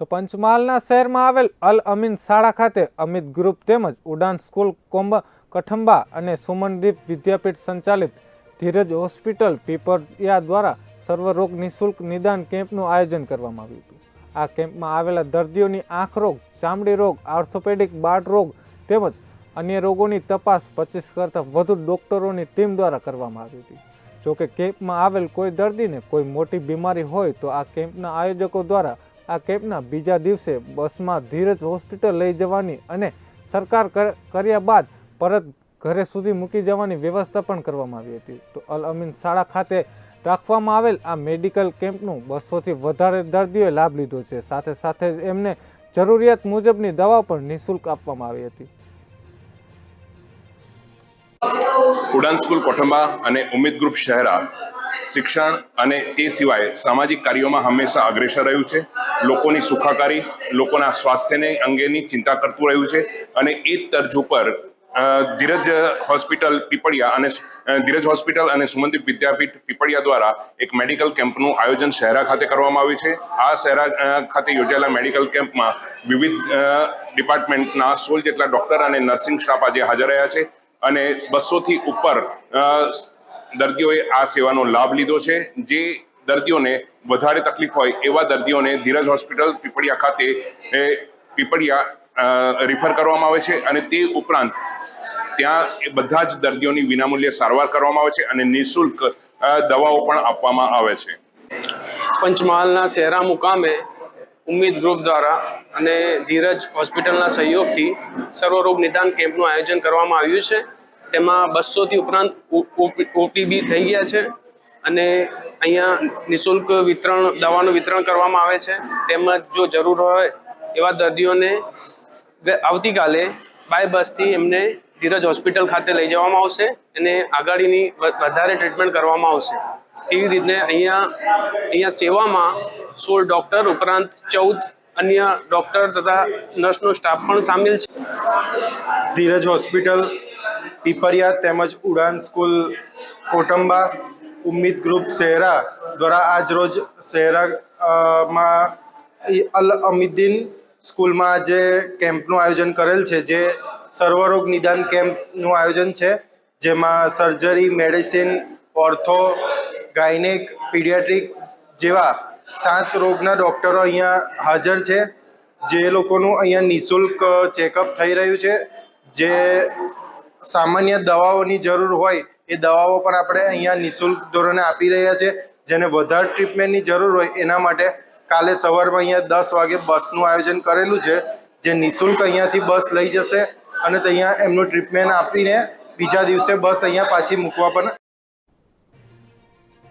તો પંચમહાલના શહેરમાં આવેલ અલ અમીન શાળા ખાતે અમિત ગ્રુપ તેમજ ઉડાન સ્કૂલ કોમ્બ કઠંબા અને સુમનદીપ વિદ્યાપીઠ સંચાલિત ધીરજ હોસ્પિટલ પીપરિયા દ્વારા સર્વરોગ નિઃશુલ્ક નિદાન કેમ્પનું આયોજન કરવામાં આવ્યું હતું. આ કેમ્પમાં આવેલા દર્દીઓની આંખ રોગ, ચામડી રોગ આર્થોપેડિક બાળ રોગ તેમજ અન્ય રોગોની તપાસ પચીસ કરતાં વધુ ડોક્ટરોની ટીમ દ્વારા કરવામાં આવી હતી. જોકે કેમ્પમાં આવેલ કોઈ દર્દીને કોઈ મોટી બીમારી હોય તો આ કેમ્પના આયોજકો દ્વારા આ કેમ્પના બીજા દિવસે બસમાં ધીરજ હોસ્પિટલ લઈ જવાની અને સરકાર કર- કર્યા બાદ પરત ઘરે સુધી મૂકી જવાની વ્યવસ્થા પણ કરવામાં આવી હતી. તો અલ અમીન શાળા ખાતે રાખવામાં આવેલ આ મેડિકલ કેમ્પનું બસોથી વધારે દર્દીઓએ લાભ લીધો છે. સાથે સાથે જ એમને જરૂરિયાત મુજબની દવા પણ નિઃશુલ્ક આપવામાં આવી હતી. ઉડાન સ્કૂલ કોઠંબા અને ઉમિત ગ્રુપ શહેરા શિક્ષણ અને તે સિવાય સામાજિક કાર્યોમાં હંમેશા અગ્રેસર રહ્યું છે. લોકોની સુખાકારી, લોકોના સ્વાસ્થ્યને અંગેની ચિંતા કરતું રહ્યું છે અને એ જ તર્જ ઉપર ધીરજ હોસ્પિટલ પીપળિયા અને ધીરજ હોસ્પિટલ અને સુમનદીપ વિદ્યાપીઠ પીપળિયા દ્વારા એક મેડિકલ કેમ્પનું આયોજન શહેરા ખાતે કરવામાં આવ્યું છે. આ શહેરા ખાતે યોજાયેલા મેડિકલ કેમ્પમાં વિવિધ ડિપાર્ટમેન્ટના સોળ જેટલા ડોક્ટર અને નર્સિંગ સ્ટાફ આજે હાજર રહ્યા છે અને બસોથી ઉપર દર્દીઓએ આ સેવાનો લાભ લીધો છે. જે દર્દીઓને વધારે તકલીફ હોય એવા દર્દીઓને ધીરજ હોસ્પિટલ પીપળિયા ખાતે પીપળિયા રિફર કરવામાં આવે છે અને તે ઉપરાંત ત્યાં બધા જ દર્દીઓની વિનામૂલ્યે સારવાર કરવામાં આવે છે અને નિઃશુલ્ક દવાઓ પણ આપવામાં આવે છે. પંચમહાલના શહેરા મુકામે ઉમ્મીદ ગ્રુપ દ્વારા અને ધીરજ હોસ્પિટલના સહયોગથી સર્વરોગ નિદાન કેમ્પનું આયોજન કરવામાં આવ્યું છે. તેમાં બસોથી ઉપરાંત ઓપીબી થઈ ગયા છે અને અહીંયા નિઃશુલ્ક વિતરણ દવાનું વિતરણ કરવામાં આવે છે તેમજ જો જરૂર હોય એવા દર્દીઓને આવતીકાલે બાય બસથી એમને ધીરજ હોસ્પિટલ ખાતે લઈ જવામાં આવશે અને આગાડીની વધારે ટ્રીટમેન્ટ કરવામાં આવશે એવી રીતે અહીંયા અહીંયા સેવામાં સોળ ડૉક્ટર ઉપરાંત ચૌદ અન્ય ડૉક્ટર તથા નર્સનો સ્ટાફ પણ સામેલ છે ધીરજ હોસ્પિટલ પીપરિયા તેમજ ઉડાન સ્કૂલ કોટંબા ઉમ્મીદ ગ્રુપ શહેરા દ્વારા આજ રોજ શહેરા માં અલ અમીદ્દીન સ્કૂલમાં આજે કેમ્પનું આયોજન કરેલ છે, જે સર્વરોગ નિદાન કેમ્પનું આયોજન છે, જેમાં surgery, medicine, ortho, gynaec, paediatric જેવા સાત રોગના ડૉક્ટરો અહીંયા હાજર છે. જે લોકોનું અહીંયા નિઃશુલ્ક ચેકઅપ થઈ રહ્યું છે, જે સામાન્ય દવાઓની જરૂર હોય, એ દવાઓ પણ આપણે અહીંયા નિઃશુલ્ક ધોરણે આપી રહ્યા છે. જેને વધારે ટ્રીટમેન્ટની જરૂર હોય, એના માટે કાલે સવારમાં અહીંયા દસ વાગે બસનું આયોજન કરેલું છે, જે નિઃશુલ્ક અહીંયાથી બસ લઈ જશે અને ત્યાં એમનું ટ્રીટમેન્ટ આપીને બીજા દિવસે બસ અહીંયા પાછી મૂકવા પણ